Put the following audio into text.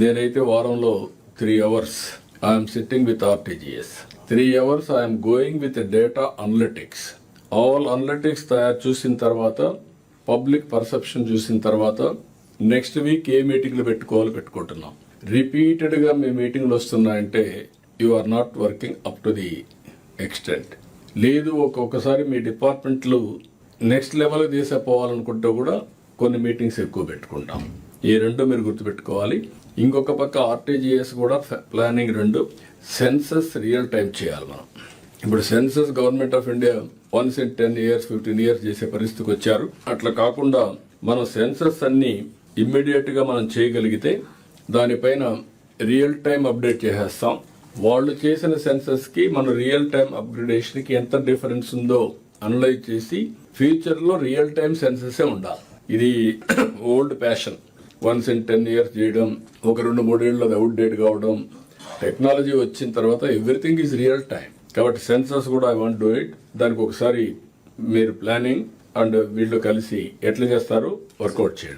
నేనైతే వారంలో three hours I'm sitting with RTGS three hours I'm going with data analytics all analytics తయారు చూసిన తర్వాత పబ్లిక్ పర్సెప్షన్ చూసిన తర్వాత నెక్స్ట్ వీక్ ఏ మీటింగ్లు పెట్టుకోవాలో పెట్టుకుంటున్నాం. రిపీటెడ్గా మీ మీటింగ్లు వస్తున్నాయంటే you are not working up to the extent లేదు ఒక్కొక్కసారి మీ డిపార్ట్మెంట్లు నెక్స్ట్ లెవెల్ తీసుకుపోవాలనుకుంటే కూడా కొన్ని మీటింగ్స్ ఎక్కువ పెట్టుకుంటాం. ఈ రెండు మీరు గుర్తుపెట్టుకోవాలి. ఇంకొక పక్క ఆర్టీజీఎస్ కూడా ప్లానింగ్ రెండు. సెన్సస్ రియల్ టైం చేయాలి మనం. ఇప్పుడు census government of India once in ten years fifteen years చేసే పరిస్థితికి వచ్చారు. అట్లా కాకుండా మనం సెన్సస్ అన్ని ఇమ్మీడియట్గా మనం చేయగలిగితే దానిపైన రియల్ టైం అప్డేట్ చేసేస్తాం. వాళ్ళు చేసిన సెన్సస్కి మన రియల్ టైం అప్గ్రేడేషన్కి ఎంత డిఫరెన్స్ ఉందో అనలైజ్ చేసి ఫ్యూచర్లో రియల్ టైం సెన్సెస్ ఉండాలి. ఇది old fashion once in ten years చేయడం ఒక రెండు మూడేళ్ళు అది అవుట్ డేట్ కావడం టెక్నాలజీ వచ్చిన తర్వాత ఎవ్రీథింగ్ ఈజ్ రియల్ టైం కాబట్టి సెన్సస్ కూడా ఐ వాంట్ డూ ఇట్. దానికి ఒకసారి మీరు ప్లానింగ్ అండ్ వీళ్ళు కలిసి ఎట్లా చేస్తారు వర్కౌట్ చేయండి.